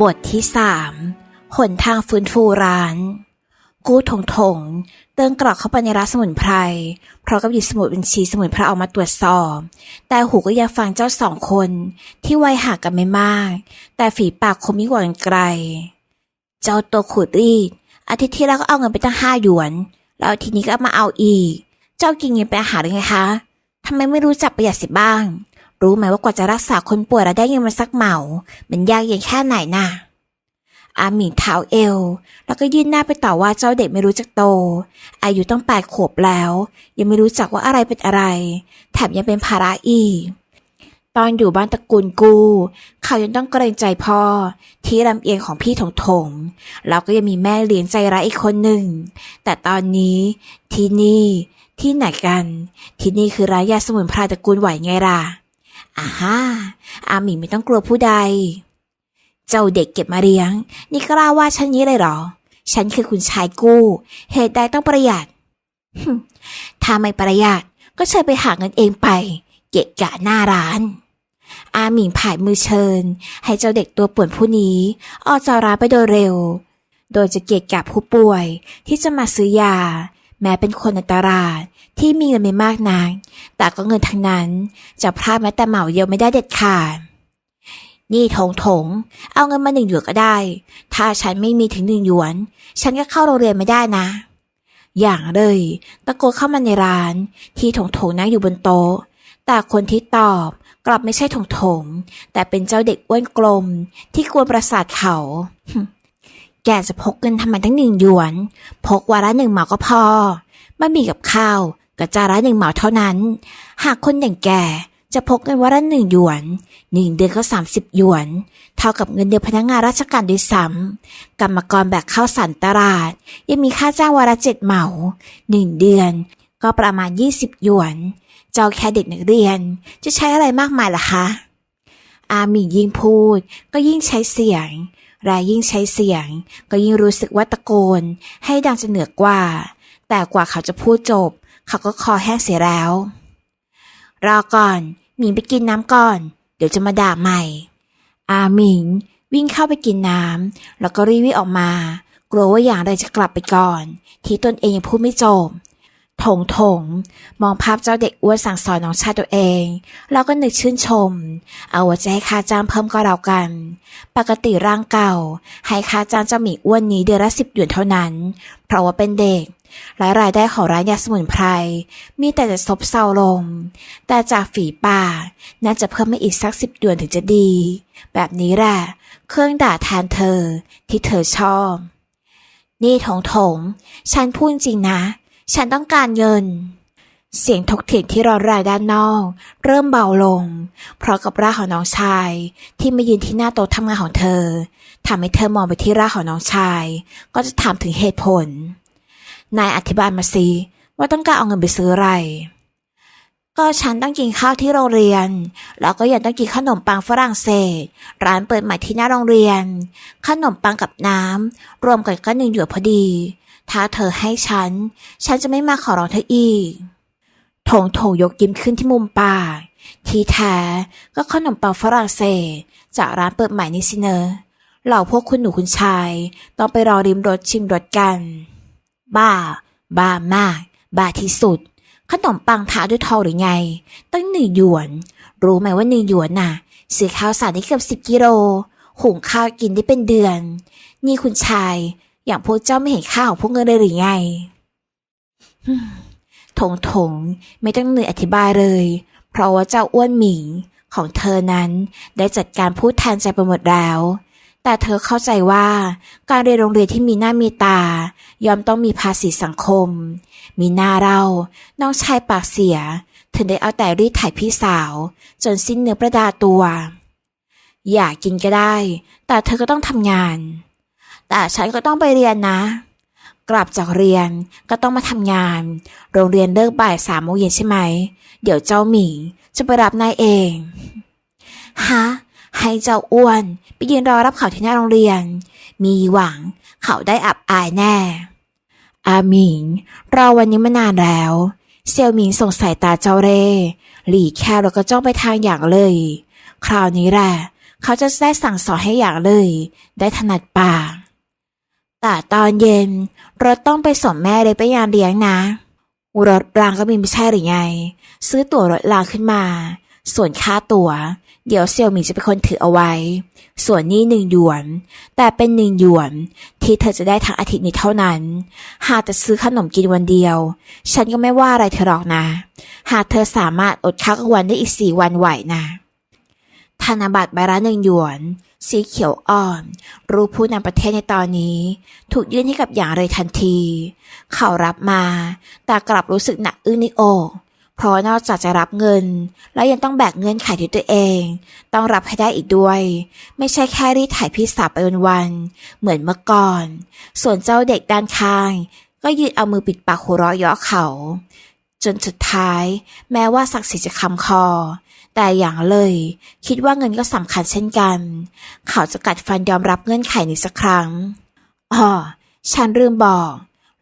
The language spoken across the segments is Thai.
บทที่สามหนทางฟื้นฟูร้าน กู้ถงถงเดินกรอกเข้าไปในร้านสมุนไพรเพราะกับหยิบสมุดบัญชีสมุนไพรออกมาตรวจสอบ แต่หูก็ยังฟังเจ้าสองคน ที่วัยห่างกันไม่มาก แต่ฝีปากคมยิ่งกว่ากันไกล เจ้าตัวขูดรีด อาทิตย์ที่แล้วก็เอาเงินไปตั้งห้าหยวน แล้วทีนี้ก็มาเอาอีก เจ้ากินเงินไปอาหารหรือไงคะทำไมไม่รู้จักประหยัดสิบ้าง รู้ไหมว่ากว่าจะรักษาคนป่วยแล้วได้เงินมาสักเหมา มันยากเย็นแค่ไหนน่ะ อาหมิงเท้าเอว แล้วก็ยื่นหน้าไปต่อว่าเจ้าเด็กไม่รู้จักโต อายุต้องแปดขวบแล้ว ยังไม่รู้จักว่าอะไรเป็นอะไร แถมยังเป็นภาระอีก ตอนอยู่บ้านตระกูลกู เขายังต้องเกรงใจพ่อ ที่ลำเอียงของพี่ถงถงแล้วก็ยังมีแม่เลี้ยงใจร้ายอีกคนหนึ่ง แต่ตอนนี้ที่นี่ที่ไหนกัน ที่นี่คือร้านยาสมุนไพรตระกูลไหวไงล่ะ อ่าฮะอาหมิงไม่ต้องกลัวผู้ใด เจ้าเด็กเก็บมาเลี้ยง นี่กล้าว่าฉันนี้เลยหรอ ฉันคือคุณชายกู้ เหตุใดต้องประหยัดถ้าไม่ประหยัดก็เชิญไปหาเงินเองไป เกะกะหน้าร้าน อาหมิงผายมือเชิญ ให้เจ้าเด็กตัวป่วนผู้นี้ ออกจากร้านไปโดยเร็ว โดยจะเกะกะผู้ป่วยที่จะมาซื้อยา แม้เป็นคนในตลาดที่มีเงินไม่มากนักแต่ก็เงินทั้งนั้นจะพลาดแม้แต่เหมาเดียวไม่ได้เด็ดขาดนี่ถงถง เอาเงินมาหนึ่งหยวนก็ได้ ถ้าฉันไม่มีถึงหนึ่งหยวน ฉันก็เข้าโรงเรียนไม่ได้นะ อย่างเลยตะโกนเข้ามาในร้าน ที่ถงถงนั่งอยู่บนโต๊ะ แต่คนที่ตอบกลับไม่ใช่ถงถง แต่เป็นเจ้าเด็กอ้วนกลมที่กวนประสาทเขา แกจะพกเงินทำไมทั้งหนึ่งหยวน พกวาระหนึ่งเหมาก็พอไม่มีกับข้าวกับจานละหนึ่งเหมาเท่านั้น หากคนอย่างแกจะพกเงินวาระหนึ่งหยวนหนึ่งเดือนก็สามสิบหยวน เท่ากับเงินเดือนพนักงานราชการด้วยซ้ำกรรมกรแบกข้าวสารตลาด ยังมีค่าจ้างวาระเจ็ดเหมาหนึ่งเดือน ก็ประมาณยี่สิบหยวน เจ้าแค่เด็กนักเรียนจะใช้อะไรมากมายล่ะคะ อาหมียิ่งพูดก็ยิ่งใช้เสียง รายยิ่งใช้เสียง ก็ยิ่งรู้สึกว่าตะโกน ให้ดังจะเหนือกว่า แต่กว่าเขาจะพูดจบ เขาก็คอแห้งเสียแล้ว รอก่อน หมิงไปกินน้ำก่อน เดี๋ยวจะมาด่าใหม่ อาหมิง วิ่งเข้าไปกินน้ำแล้วก็รีบวิ่งออกมา กลัวว่าอย่างไรจะกลับไปก่อน ที่ตนเองยังพูดไม่จบ ถงถงมองภาพเจ้าเด็กอ้วนสั่งสอนน้องชายตัวเองแล้วก็นึกชื่นชม เอาว่าจะให้ค่าจ้างเพิ่มก็แล้วกัน ปกติร่างเก่า ให้ค่าจ้างเจ้าหมีอ้วนนี้เดือนละสิบหยวนเท่านั้น เพราะว่าเป็นเด็กและรายได้ของร้านยาสมุนไพรมีแต่จะซบเซาลง แต่จากฝีปากน่าจะเพิ่มมาอีกสักสิบหยวนถึงจะดี แบบนี้แหละ เครื่องด่าแทนเธอที่เธอชอบ นี่ถงถง ฉันพูดจริงนะ ฉันต้องการเงิน เสียงถกเถียงที่ร้อนแรงด้านนอก เริ่มเบาลง เพราะกับร่างของน้องชาย ที่มายืนที่หน้าโต๊ะทำงานของเธอทำให้เธอมองไปที่ร่างของน้องชาย ก็จะถามถึงเหตุผล นายอธิบายมาสิว่าต้องการเอาเงินไปซื้ออะไร ก็ฉันต้องกินข้าวที่โรงเรียน แล้วก็ยังต้องกินขนมปังฝรั่งเศส ร้านเปิดใหม่ที่หน้าโรงเรียน ขนมปังกับน้ำรวมกันก็หนึ่งหยวนพอดี ถ้าเธอให้ฉัน ฉันจะไม่มาขอร้องเธออีกถงโถยกยิ้มขึ้นที่มุมปาก ที่แท้ก็ขนมปังฝรั่งเศส จากร้านเปิดใหม่นี่สิเนอเหล่าพวกคุณหนูคุณชาย ต้องไปรอริมรถชิมรสกัน บ้า บ้ามาก บ้าที่สุด ขนมปังทาด้วยทองหรือไง ตั้งหนึ่งหยวน รู้ไหมว่าหนึ่งหยวนน่ะซื้อข้าวสารได้เกือบสิบกิโล หุงข้าวกินได้เป็นเดือน นี่คุณชาย อย่างพวกเจ้าไม่เห็นค่าของพวกเงินเลยหรือไงถงถงไม่ต้องเหนื่อยอธิบายเลย เพราะว่าเจ้าอ้วนหมิงของเธอนั้นได้จัดการพูดแทนใจไปหมดแล้ว แต่เธอเข้าใจว่าการเรียนโรงเรียนที่มีหน้ามีตา ยอมต้องมีภาษีสังคม มีหน้าเราน้องชายปากเสียถึงได้เอาแต่รีดไถ่พี่สาว จนสิ้นเนื้อประดาตัว อยากกินก็ได้ แต่เธอก็ต้องทำงาน แต่ฉันก็ต้องไปเรียนนะ กลับจากเรียนก็ต้องมาทำงาน โรงเรียนเลิกบ่ายสามโมงเย็นใช่ไหม เดี๋ยวเจ้าหมิงจะไปรับนายเอง ฮะ ให้เจ้าอ้วนไปยืนรอรับเขาที่หน้าโรงเรียน มีหวังเขาได้อับอายแน่ อาหมิงรอวันนี้มานานแล้ว เซียวหมิงส่งสายตาเจ้าเร่หลีแค่แล้วก็จ้องไปทางอย่างเลย คราวนี้แหละเขาจะได้สั่งสอนให้อย่างเลย ได้ถนัดปาก แต่ตอนเย็นรถต้องไปส่งแม่เลยไปงานเลี้ยงนะ รถรางก็มีไม่ใช่หรือไง ซื้อตั๋วรถรางขึ้นมา ส่วนค่าตั๋ว เดี๋ยวเซียวหมิงจะเป็นคนถือเอาไว้ ส่วนนี้หนึ่งหยวน แต่เป็นหนึ่งหยวน ที่เธอจะได้ทั้งอาทิตย์นี้เท่านั้น หากจะซื้อขนมกินวันเดียว ฉันก็ไม่ว่าอะไรเธอหรอกนะ หากเธอสามารถอดข้าวกลางวันได้อีกสี่วันไหวนะธนบัตรใบละหนึ่งหยวน สีเขียวอ่อน รูปผู้นำประเทศในตอนนี้ ถูกยื่นให้กับอย่างเลยทันที เขารับมา แต่กลับรู้สึกหนักอึ้งในอก เพราะนอกจากจะรับเงิน แล้วยังต้องแบกเงินไขที่ตัวเอง ต้องรับให้ได้อีกด้วย ไม่ใช่แค่รีดไถ่พี่สาวไปวันๆเหมือนเมื่อก่อน ส่วนเจ้าเด็กด้านข้าง ก็ยืนเอามือปิดปากหัวเราะเยาะเขา จนสุดท้าย แม้ว่าศักดิ์ศรีจะคำคอ แต่อย่างเลย คิดว่าเงินก็สำคัญเช่นกัน เขาจะกัดฟันยอมรับเงื่อนไขนี้สักครั้งอ๋อฉันลืมบอก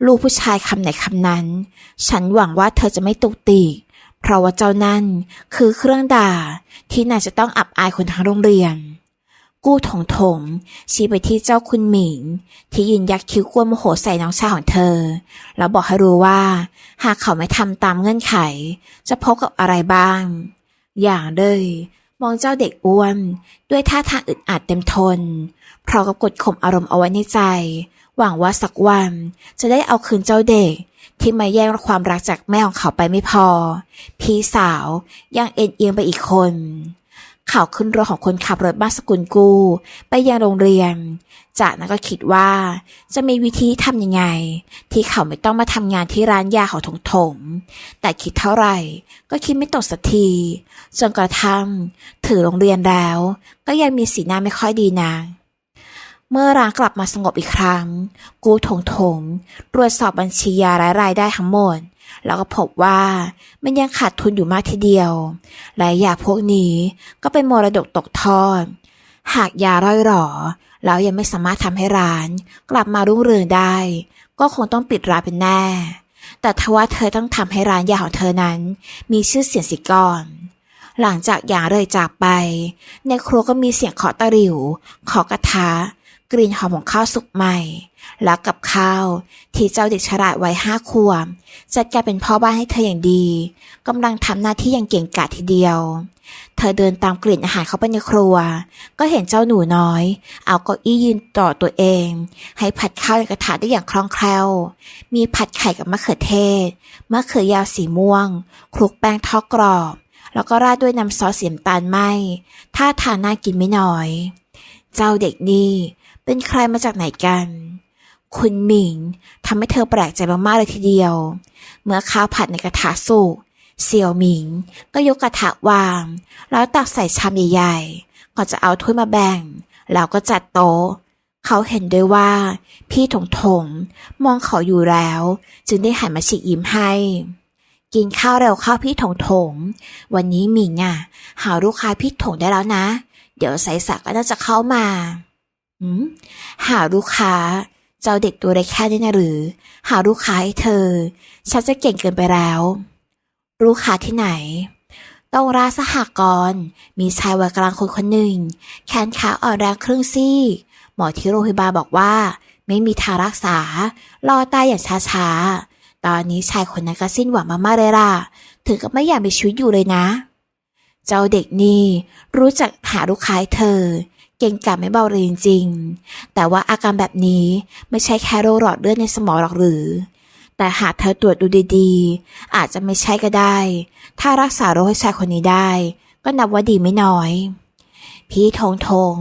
ลูกผู้ชายคำไหนคำนั้น ฉันหวังว่าเธอจะไม่ตุกติกเพราะว่าเจ้านั่นคือเครื่องด่าที่นายจะต้องอับอายคนทั้งโรงเรียน กู้ถงถงชี้ไปที่เจ้าคุณหมิง ที่ยืนยักคิ้วกวนโมโหใส่น้องชายของเธอ แล้วบอกให้รู้ว่า หากเขาไม่ทำตามเงื่อนไข จะพบกับอะไรบ้าง อย่างเลย มองเจ้าเด็กอ้วน ด้วยท่าทางอึดอัดเต็มทนพร้อมกับกดข่มอารมณ์เอาไว้ในใจ หวังว่าสักวันจะได้เอาคืนเจ้าเด็ก ที่มาแย่งความรักจากแม่ของเขาไปไม่พอ พี่สาวยังเอ็นเอียงไปอีกคน เขาขึ้นรถของคนขับรถบ้านสกุลกู ไปยังโรงเรียน จากนั้นก็คิดว่า จะมีวิธีทำยังไง ที่เขาไม่ต้องมาทำงานที่ร้านยาของถงถงแต่คิดเท่าไหร่ ก็คิดไม่ตกสักทีจนกระทั่งถือโรงเรียนแล้ว ก็ยังมีสีหน้าไม่ค่อยดีนะเมื่อร้านกลับมาสงบอีกครั้ง กูถงถงตรวจสอบบัญชียารายรายได้ทั้งหมด แล้วก็พบว่ามันยังขาดทุนอยู่มากทีเดียวและยยาพวกนี้ก็เป็นมรดกตกทอด หากยาร่อยหรอ แล้วยังไม่สามารถทำให้ร้าน กลับมารุ่งเรืองได้ ก็คงต้องปิดร้านเป็นแน่ แต่ทว่าเธอต้องทำให้ร้านยาของเธอนั้น มีชื่อเสียงสิก่อน หลังจากยาเลยจากไป ในครัวก็มีเสียงเคาะตะหริวเคาะกระทะ กลิ่นหอมของข้าวสุกใหม่ แล้วกับข้าวที่เจ้าเด็กฉลาดวัยห้าขวบจัดการเป็นพ่อบ้านให้เธออย่างดีกำลังทำหน้าที่อย่างเก่งกาจทีเดียว เธอเดินตามกลิ่นอาหารเข้าไปในครัว ก็เห็นเจ้าหนูน้อย เอาเก้าอี้ยืนต่อตัวเอง ให้ผัดข้าวในกระทะได้อย่างคล่องแคล่ว มีผัดไข่กับมะเขือเทศมะเขือยาวสีม่วงคลุกแป้งทอดกรอบ แล้วก็ราดด้วยน้ำซอสเสีน้ำตาลไหมท่าทางน่ากินไม่น้อย เจ้าเด็กนี่ เป็นใครมาจากไหนกัน คุณหมิงทำให้เธอแปลกใจมากๆเลยทีเดียว เมื่อข้าวผัดในกระทะสุกเสี่ยวหมิงก็ยกกระทะวาง แล้วตักใส่ชามใหญ่ๆก่อนจะเอาถ้วยมาแบ่ง แล้วก็จัดโต๊ะ เขาเห็นด้วยว่า พี่ถงถงมองเขาอยู่แล้ว จึงได้หันมาฉีกยิ้มให้ กินข้าวเร็วข้าวพี่ถงถง วันนี้หมิงอะ หาลูกค้าพี่ถงได้แล้วนะ เดี๋ยวสายสักก็น่าจะเข้ามา หาลูกค้าเจ้าเด็กตัวเล็กแค่นี้นะหรือ หาลูกค้าให้เธอ ฉันจะเก่งเกินไปแล้ว ลูกค้าที่ไหน ต้องร้านสหกรณ์มีชายวัยกลางคนคนหนึ่ง แขนขาอ่อนแรงครึ่งซี่ หมอที่โรงพยาบาลบอกว่า ไม่มีทางรักษา รอตายอย่างช้าๆ ตอนนี้ชายคนนั้นก็สิ้นหวังมากๆเลยล่ะ ถึงกับไม่อยากมีชีวิตอยู่เลยนะ เจ้าเด็กนี่รู้จักหาลูกค้าให้เธอ เก่งกาจไม่เบาเลยจริงๆ แต่ว่าอาการแบบนี้ไม่ใช่แค่โรคหลอดเลือดในสมองหรอกหรือ แต่หากเธอตรวจดูดีๆ อาจจะไม่ใช่ก็ได้ ถ้ารักษาโรคให้ชายคนนี้ได้ ก็นับว่าดีไม่น้อย พี่ทงทง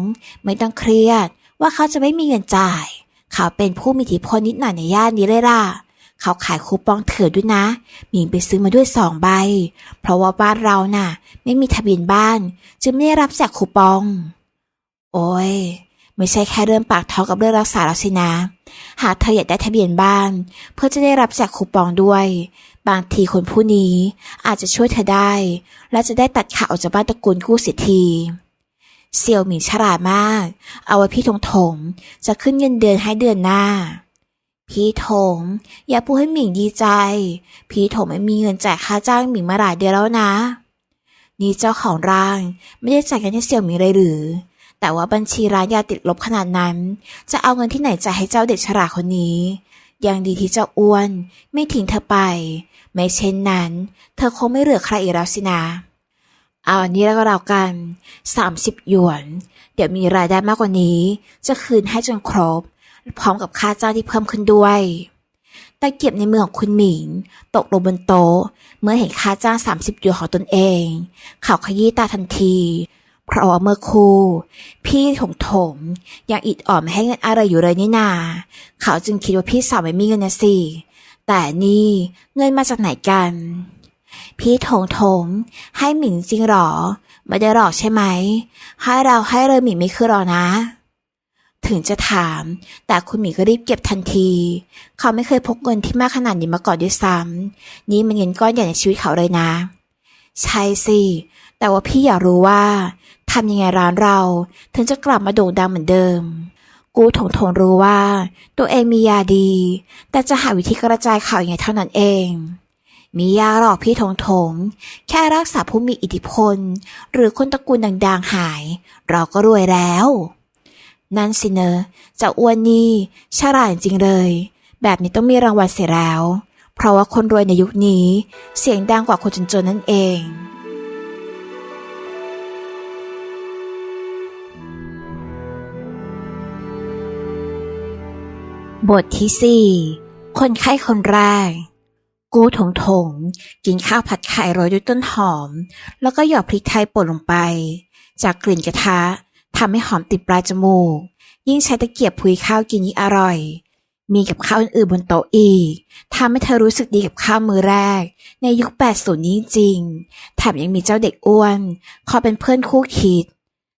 ไม่ต้องเครียดว่าเขาจะไม่มีเงินจ่าย เขาเป็นผู้มีอิทธิพลนิดหน่อยในย่านนี้เลยล่ะเขาขายคูปองเถื่อนด้วยนะมิงไปซื้อมาด้วยสองใบ เพราะว่าบ้านเราน่ะ ไม่มีทะเบียนบ้าน จึงไม่ได้รับแจกคูปอง โอ้ยไม่ใช่แค่เรื่องปากท้องกับเรื่องรักษาแล้วสินะ หากเธออยากได้ทะเบียนบ้าน เพื่อจะได้รับแจกคูปองด้วย บางทีคนผู้นี้อาจจะช่วยเธอได้ และจะได้ตัดขาออกจากบ้านตระกูลกู้เสียทีเสี่ยวหมิงฉลาดมาก เอาไว้พี่ถงถงจะขึ้นเงินเดือนให้เดือนหน้า พี่ถงอย่าพูดให้หมิงดีใจ พี่ถงไม่มีเงินจ่ายค่าจ้างหมิงมาหลายเดือนแล้วนะ นี่เจ้าของร่างไม่ได้จ่ายกันให้เสี่ยวหมิงเลยหรือ แต่ว่าบัญชีร้านยาติดลบขนาดนั้น จะเอาเงินที่ไหนจ่ายให้เจ้าเด็กฉลาดคนนี้ ยังดีที่เจ้าอ้วน ไม่ทิ้งเธอไป ไม่เช่นนั้น เธอคงไม่เหลือใครอีกแล้วสินะ เอาอันนี้แล้วก็แล้วกัน 30 หยวน เดี๋ยวมีรายได้มากกว่านี้ จะคืนให้จนครบ พร้อมกับค่าจ้างที่เพิ่มขึ้นด้วยตะเกียบในมือของคุณหมิง ตกลงบนโต๊ะ เมื่อเห็นค่าจ้าง 30 หยวนของตนเอง เขาขยี้ตาทันที เพราะว่าเมื่อครู่ พี่ถงถงยังอิดอ่อมให้เงินอะไรอยู่เลยนี่นา เขาจึงคิดว่าพี่สาวไม่มีเงินนะสิ แต่นี่เงินมาจากไหนกัน พี่ถงถงให้หมิงจริงหรอ ไม่ได้หรอกใช่ไหม ให้เราให้เลยหมิงไม่คือหรอนะ ถึงจะถาม แต่คุณหมิงก็รีบเก็บทันที เขาไม่เคยพกเงินที่มากขนาดนี้มาก่อนด้วยซ้ำนี่มันเงินก้อนใหญ่ในชีวิตเขาเลยนะ ใช่สิ แต่ว่าพี่อยากรู้ว่าำยังไงร้านเรา ถึงจะกลับมาโด่งดังเหมือนเดิม กูถงถงรู้ว่า ตัวเองมียาดี แต่จะหาวิธีกระจายข่าวยังไงเท่านั้นเอง มียาหรอกพี่ถงถง แค่รักษาผู้มีอิทธิพล หรือคนตระกูลดังๆหาย เราก็รวยแล้ว นั่นสิเนอะจะอ้วนนี่ฉลาดจริงเลย แบบนี้ต้องมีรางวัลเสียแล้ว เพราะว่าคนรวยในยุคนี้ เสียงดังกว่าคนจนๆนั่นเอง บทที่สี่คนไข้คนแรก กูถงถง กินข้าวผัดไข่โรยด้วยต้นหอม แล้วก็หยอดพริกไทยป่นลงไป จากกลิ่นกระทะทำให้หอมติดปลายจมูก ยิ่งใช้ตะเกียบพุยข้าวกินยิ่งอร่อย มีกับข้าวอื่นๆบนโต๊ะอีกทำให้เธอรู้สึกดีกับข้าวมือแรก ในยุค80นี้จริง แถมยังมีเจ้าเด็กอ้วน คอยเป็นเพื่อนคู่คิด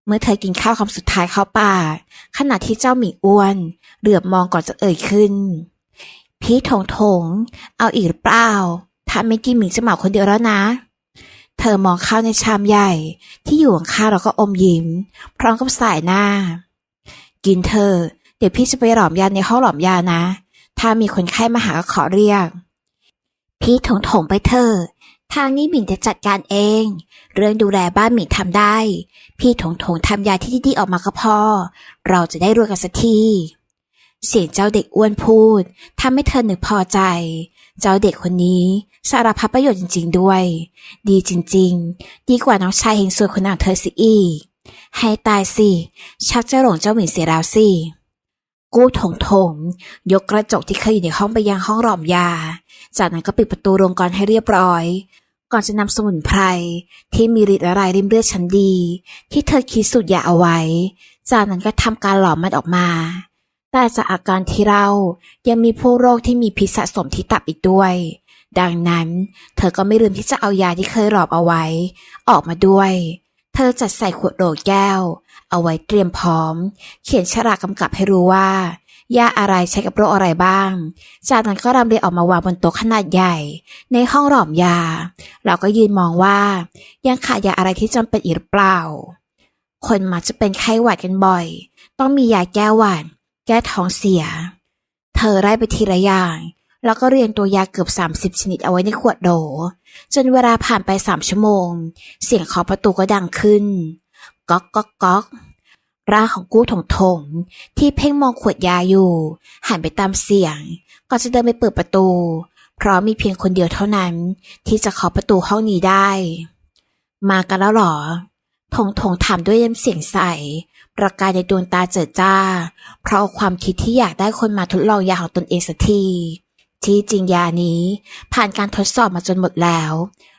เมื่อเธอกินข้าวคำสุดท้ายเข้าปากขณะที่เจ้าหมีอ้วน เหลือบมองก่อนจะเอ่ยขึ้น พี่ถงถง เอาอีกหรือเปล่า ถ้าไม่กินหมิงจะเหมาคนเดียวแล้วนะ เธอมองข้าวในชามใหญ่ ที่อยู่ข้างๆเราก็อมยิ้ม พร้อมกับสายหน้า กินเธอ เดี๋ยวพี่จะไปหลอมยาในห้องหลอมยานะ ถ้ามีคนไข้มาหาก็ขอเรียก พี่ถงถงไปเถอะ ทางนี้หมิงจะจัดการเอง เรื่องดูแลบ้านหมิงทำได้ พี่ถงถงทำยาที่ดีๆออกมาก็พอ เราจะได้รวยกันสักทีเสียงเจ้าเด็กอ้วนพูดทำให้เธอหนึกพอใจ เจ้าเด็กคนนี้สารพัดประโยชน์จริง ๆ ด้วย ดีจริง ๆ ดีกว่าน้องชายเฮงซวยคนนั้นเธอสิอีก ให้ตายสิ ชักจะหลงเจ้าหมิงเสียแล้วสิกู้ถงถงยกกระจกที่เคยอยู่ในห้องไปยังห้องหลอมยา จากนั้นก็ปิดประตูโรงกรให้เรียบร้อย ก่อนจะนำสมุนไพรที่มีฤทธิ์ละลายริมเลือดชั้นดี ที่เธอคิดสูตรยาเอาไว้ จากนั้นก็ทำการหลอมมันออกมา แต่จากอาการที่เรายังมีผู้โรคที่มีพิษสะสมที่ตับอีกด้วย ดังนั้น เธอก็ไม่ลืมที่จะเอายาที่เคยหลอมเอาไว้ ออกมาด้วย เธอจัดใส่ขวดโหลแก้ว เอาไว้เตรียมพร้อม เขียนฉลากกำกับให้รู้ว่า ยาอะไรใช้กับโรคอะไรบ้าง จากนั้นก็รำเรียงออกมาวางบนโต๊ะขนาดใหญ่ ในห้องหลอมยา เราก็ยืนมองว่า ยังขาดยาอะไรที่จำเป็นอีกหรือเปล่า คนมักจะเป็นไข้หวัดกันบ่อย ต้องมียาแก้หวัด แก้ท้องเสีย เธอไล่ไปทีละอย่าง แล้วก็เรียงตัวยาเกือบ 30 ชนิดเอาไว้ในขวดโหลจนเวลาผ่านไปสามชั่วโมง เสียงเคาะประตูก็ดังขึ้น ก๊อกก๊อกก๊อก ร่างของกู้ถงถงที่เพ่งมองขวดยาอยู่ หันไปตามเสียง ก่อนจะเดินไปเปิดประตู เพราะมีเพียงคนเดียวเท่านั้น ที่จะเคาะประตูห้องนี้ได้ มากันแล้วหรอถงถงถามด้วยน้ำเสียงใส ประกายในดวงตาเจิดจ้า เพราะความคิดที่อยากได้คนมาทดลองยาของตนเองสักทีที่จริงยานี้ผ่านการทดสอบมาจนหมดแล้ว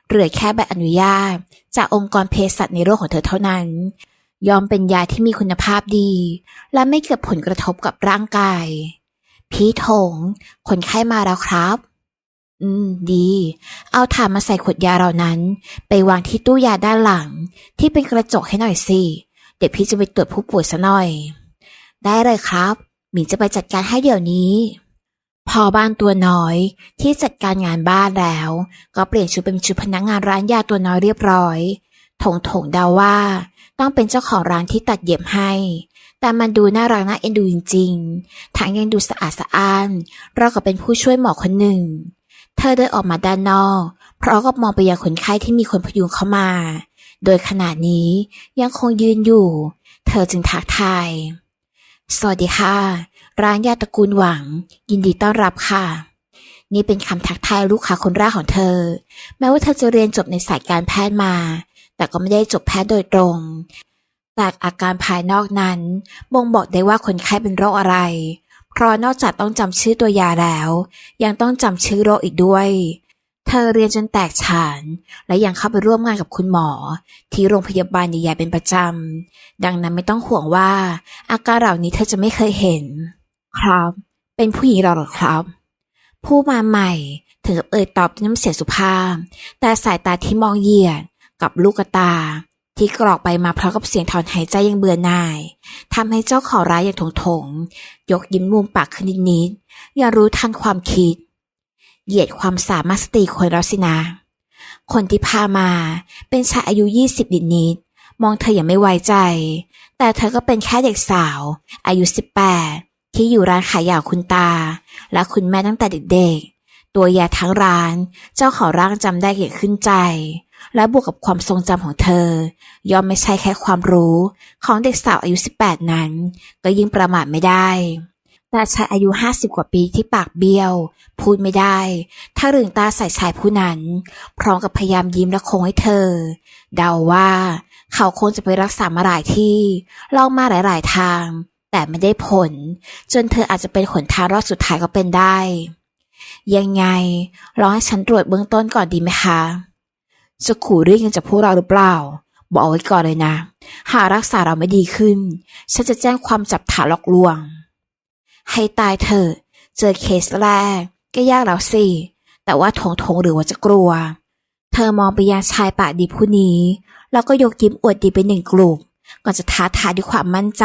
เหลือแค่ใบอนุญาต จากองค์กรเภสัชในโลกของเธอเท่านั้น ยอมเป็นยาที่มีคุณภาพดี และไม่เกิดผลกระทบกับร่างกาย พี่ถงคนไข้มาแล้วครับ อืม ดี เอาถ่านมาใส่ขวดยาเหล่านั้น ไปวางที่ตู้ยาด้านหลัง ที่เป็นกระจกให้หน่อยสิ เดี๋ยวพี่จะไปตรวจผู้ป่วยซะหน่อย ได้เลยครับ หมีจะไปจัดการให้เดี๋ยวนี้ พอบ้านตัวน้อยที่จัดการงานบ้านแล้ว ก็เปลี่ยนชุดเป็นชุดพนักงานร้านยาตัวน้อยเรียบร้อยถงถงเดาว่า ต้องเป็นเจ้าของร้านที่ตัดเย็บให้ แต่มันดูน่ารักน่าเอ็นดูจริงๆทั้งยังดูสะอาดสะอ้านเรากับเป็นผู้ช่วยหมอคนหนึ่ง เธอเดินออกมาด้านนอก เพราะก็มองไปยังคนไข้ที่มีคนพยุงเข้ามา โดยขณะนี้ยังคงยืนอยู่ เธอจึงทักทาย สวัสดีค่ะ ร้านยาตระกูลหวัง ยินดีต้อนรับค่ะนี่เป็นคำทักทายลูกค้าคนแรกของเธอ แม้ว่าเธอจะเรียนจบในสายการแพทย์มา แต่ก็ไม่ได้จบแพทย์โดยตรงแต่อาการภายนอกนั้นบ่งบอกได้ว่าคนไข้เป็นโรคอะไร เพราะนอกจากต้องจำชื่อตัวยาแล้ว ยังต้องจำชื่อโรคอีกด้วย เธอเรียนจนแตกฉาน และยังเข้าไปร่วมงานกับคุณหมอ ที่โรงพยาบาลใหญ่ๆเป็นประจำ ดังนั้นไม่ต้องห่วงว่า อาการเหล่านี้เธอจะไม่เคยเห็น ครับ เป็นผู้หญิงเหรอเหรอครับผู้มาใหม่ถึงกับเอ่ยตอบด้วยน้ำเสียงสุภาพ แต่สายตาที่มองเหยียด กับลูกตา ที่กรอกไปมาพร้อมกับเสียงถอนหายใจยังเบื่อหน่ายทำให้เจ้าของร้านอย่างถงถงๆยกยิ้มมุมปากขึ้นนิดๆอย่ารู้ทันความคิด เหยียดความสามารถสตรีคนแล้วสินะ คนที่พามาเป็นชายอายุยี่สิบนิดๆมองเธออย่างไม่ไว้ใจ แต่เธอก็เป็นแค่เด็กสาว อายุสิบแปดที่อยู่ร้านขายยาคุณตา และคุณแม่ตั้งแต่เด็กๆ ตัวยาทั้งร้าน เจ้าของร้านจำได้เก่งขึ้นใจ และบวกกับความทรงจำของเธอย่อมไม่ใช่แค่ความรู้ของเด็กสาวอายุ 18 นั้น ก็ยิ่งประมาทไม่ได้ต่ชายอายุ 50 กว่าปีที่ปากเบี้ยว พูดไม่ได้ ถ้ารึงตาใส่ชายผู้นั้น พร้อมกับพยายามยิ้มและคงให้เธอ เดาว่า เขาคงจะไปรักษามาหลายที่ ลองมาหลาย ๆ ทาง แต่ไม่ได้ผล จนเธออาจจะเป็นขนทางรอดสุดท้ายก็เป็นได้ ยังไงลองให้ฉันตรวจเบื้องต้นก่อนดีไหมคะ จะขู่เรื่องกันจากพวกเราหรือเปล่า บอกเอาไว้ก่อนเลยนะ หากรักษาเราไม่ดีขึ้น ฉันจะแจ้งความจับฐานหลอกลวง ให้ตายเถอะเจอเคสแรกก็ยากแล้วสิ แต่ว่าทงทงหรือว่าจะกลัว เธอมองไปยังชายป่าดีผู้นี้ แล้วก็ยกยิ้มอวดดีไปหนึ่งกลุ่มก่อนจะท้าทายด้วยความมั่นใจ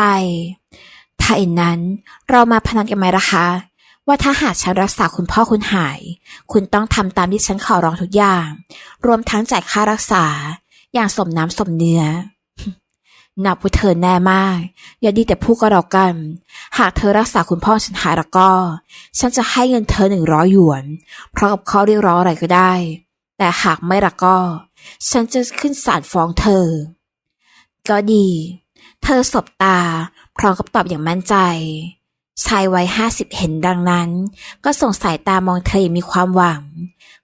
ถ้าเอ็นนั้นเรามาพนันกันไหมล่ะคะ ว่าถ้าหากฉันรักษาคุณพ่อคุณหาย คุณต้องทำตามที่ฉันขอร้องทุกอย่าง รวมทั้งจ่ายค่ารักษา อย่างสมน้ำสมเนื้อ นับว่าเธอแน่มาก อย่าดีแต่พูดก็แล้วกัน หากเธอรักษาคุณพ่อฉันหายแล้วก็ ฉันจะให้เงินเธอหนึ่งร้อยหยวน เพราะกับข้อเรียกร้องอะไรก็ได้ แต่หากไม่ละก็ ฉันจะขึ้นศาลฟ้องเธอ ก็ดี เธอสบตาพร้อมกับตอบอย่างมั่นใจ ชายวัยห้าสิบเห็นดังนั้น ก็ส่งสายตามองเธอมีความหวัง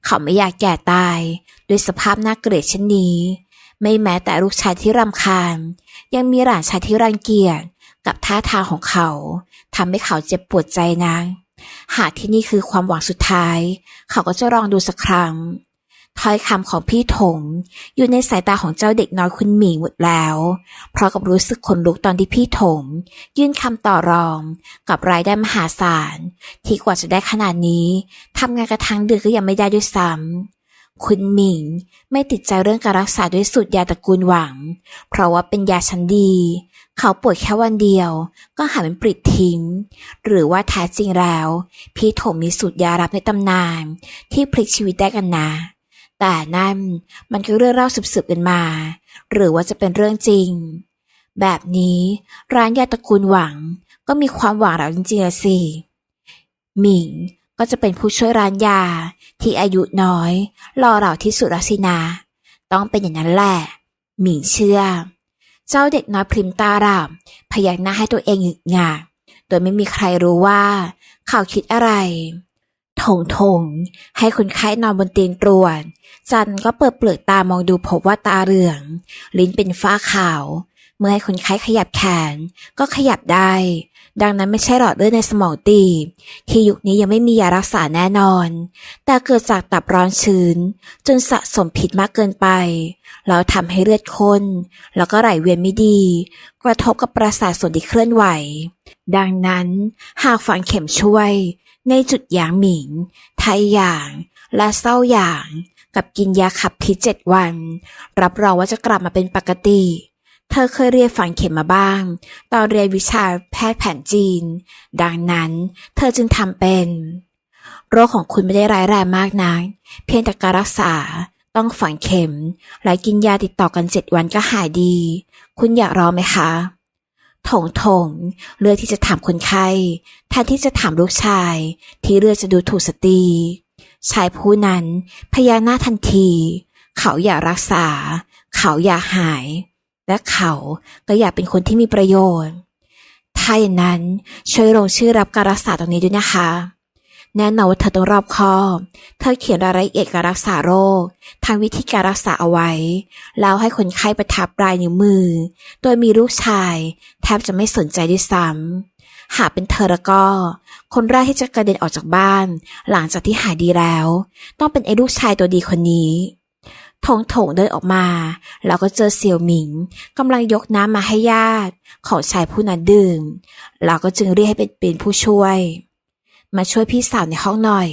เขาไม่อยากแก่ตายด้วยสภาพน่าเกลียดเช่นนี้ ไม่แม้แต่ลูกชายที่รำคาญ ยังมีหลานชายที่รังเกียจกับท่าทางของเขาทำให้เขาเจ็บปวดใจนะหากที่นี่คือความหวังสุดท้าย เขาก็จะลองดูสักครั้ง ถ้อยคำของพี่ถงอยู่ในสายตาของเจ้าเด็กน้อยคุณหมีหมดแล้ว เพราะกับรู้สึกขนลุกตอนที่พี่ถงยื่นคำต่อรอง กับรายได้มหาศาล ที่กว่าจะได้ขนาดนี้ทำงานกระทั่งเดือนก็ยังไม่ได้ด้วยซ้ำคุณหมิงไม่ติดใจเรื่องการรักษาด้วยสูตรยาตระกูลหวัง เพราะว่าเป็นยาชั้นดี เขาป่วยแค่วันเดียว ก็หาเป็นปริดทิ้ง หรือว่าแท้จริงแล้ว พี่ถงมีสูตรยารับในตำนาน ที่พลิกชีวิตได้กันนะ แต่นั่นมันคือเรื่องเล่าสืบๆกันมา หรือว่าจะเป็นเรื่องจริง แบบนี้ร้านยาตระกูลหวังก็มีความหวังแล้วจริงๆอะสิ หมิงก็จะเป็นผู้ช่วยร้านยาที่อายุน้อย รอเราที่สุดแล้วสินะ ต้องเป็นอย่างนั้นแหละ หมิงเชื่อ เจ้าเด็กน้อยพริมตาราบพยักหน้าให้ตัวเองหงึกหงาโดยไม่มีใครรู้ว่า เขาคิดอะไร ถงถง ให้คนไข้นอนบนเตียงตรวจจันก็เปิดเปลือกตามองดูพบว่าตาเหลือง ลิ้นเป็นฝ้าขาว เมื่อให้คนไข้ขยับแขนก็ขยับได้ ดังนั้นไม่ใช่หลอดเลือดในสมองตีบที่ยุคนี้ยังไม่มียารักษาแน่นอน แต่เกิดจากตับร้อนชื้น จนสะสมผิดมากเกินไป แล้วทำให้เลือดข้น แล้วก็ไหลเวียนไม่ดี กระทบกับประสาทส่วนที่เคลื่อนไหว ดังนั้นหากฝังเข็มช่วย ในจุดหยางหมิง ไทยหยาง และเศร้าหยาง กับกินยาขับพิษเจ็ดวัน รับรองว่าจะกลับมาเป็นปกติ เธอเคยเรียนฝังเข็มมาบ้าง ตอนเรียนวิชาแพทย์แผนจีน ดังนั้นเธอจึงทำเป็น โรคของคุณไม่ได้ร้ายแรงมากนัก เพียงแต่การรักษาต้องฝังเข็ม และกินยาติดต่อกันเจ็ดวันก็หายดี คุณอยากรอไหมคะ ถงถงเลือกที่จะถามคนไข้แทนที่จะถามลูกชาย ที่เลือกจะดูถูกสตรีชายผู้นั้นพยาหน้าทันที เขาอยากรักษา เขาอยากหาย และเขาก็อยากเป็นคนที่มีประโยชน์ ถ้าอย่างนั้นช่วยลงชื่อรับการรักษาตรงนี้ด้วยนะคะ แน่นอนว่าเธอต้องรอบคอบ เธอเขียนรายละเอียดการรักษาโรค ทางวิธีการรักษาเอาไว้ แล้วให้คนไข้ประทับปลายนิ้วมือ โดยมีลูกชาย แทบจะไม่สนใจด้วยซ้ำ หากเป็นเธอแล้วก็ คนแรกที่จะกระเด็นออกจากบ้าน หลังจากที่หายดีแล้ว ต้องเป็นไอ้ลูกชายตัวดีคนนี้ทงถงเดินออกมา แล้วก็เจอเสี่ยวหมิงกำลังยกน้ำมาให้ญาติ ของชายผู้นั้นดื่ม แล้วก็จึงเรียกให้เป็นเป็นผู้ช่วย มาช่วยพี่สาวในห้องหน่อย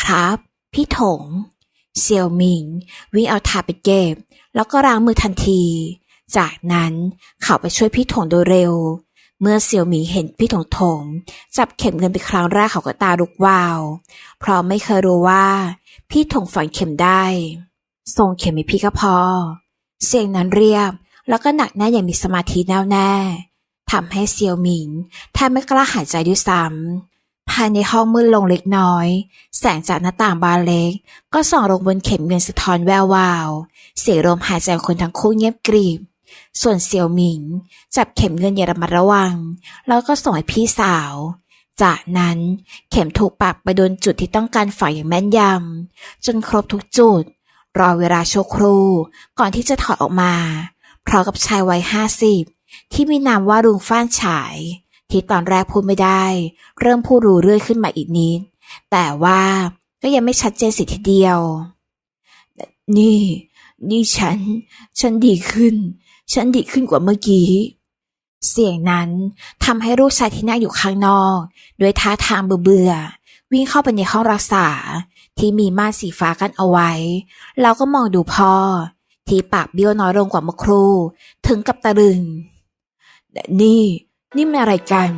ครับ พี่ถง เสี่ยวหมิง วิ่งเอาถาดไปเก็บ แล้วก็ล้างมือทันที จากนั้นเขาไปช่วยพี่ถงโดยเร็ว เมื่อเสี่ยวหมิงเห็นพี่ถงถงจับเข็มเงินเป็นครั้งแรกเขาก็ตาลุกวาว เพราะไม่เคยรู้ว่า พี่ถงฝังเข็มได้ ส่งเข็มให้พี่ก็พอ เสียงนั้นเรียบ แล้วก็หนักแน่อย่างมีสมาธิแน่วแน่ทำให้เซียวหมิงแทบไม่กล้าหายใจด้วยซ้ำ ภายในห้องมืดลงเล็กน้อย แสงจากหน้าต่างบานเล็ก ก็ส่องลงบนเข็มเงินสะท้อนแวววาว เสียงลมหายใจของคนทั้งคู่เงียบกริบ ส่วนเซียวหมิง จับเข็มเงินอย่างระมัดระวัง แล้วก็ส่งให้พี่สาว จากนั้นเข็มถูกปักไปโดนจุดที่ต้องการฝังอย่างแม่นยำจนครบทุกจุด รอเวลาชั่วครู่ก่อนที่จะถอดออกมาพร้อมกับชายวัยห้าสิบที่มีนามว่าลุงฟ้านฉาย ที่ตอนแรกพูดไม่ได้ เริ่มพูดรู้เรื่อยขึ้นมาอีกนิด แต่ว่าก็ยังไม่ชัดเจนสิทีเดียว นี่ นี่ฉัน ฉันดีขึ้น ฉันดีขึ้นกว่าเมื่อกี้ เสียงนั้นทำให้ลูกชายที่นั่งอยู่ข้างนอก ด้วยท่าทางเบื่อๆวิ่งเข้าไปในห้องรักษา ที่มีม่านสีฟ้ากันเอาไว้แล้วก็มองดูพ่อ ที่ปากเบี้ยวน้อยลงกว่าเมื่อครู่ ถึงกับตะลึงนี่ นี่มันอะไรกัน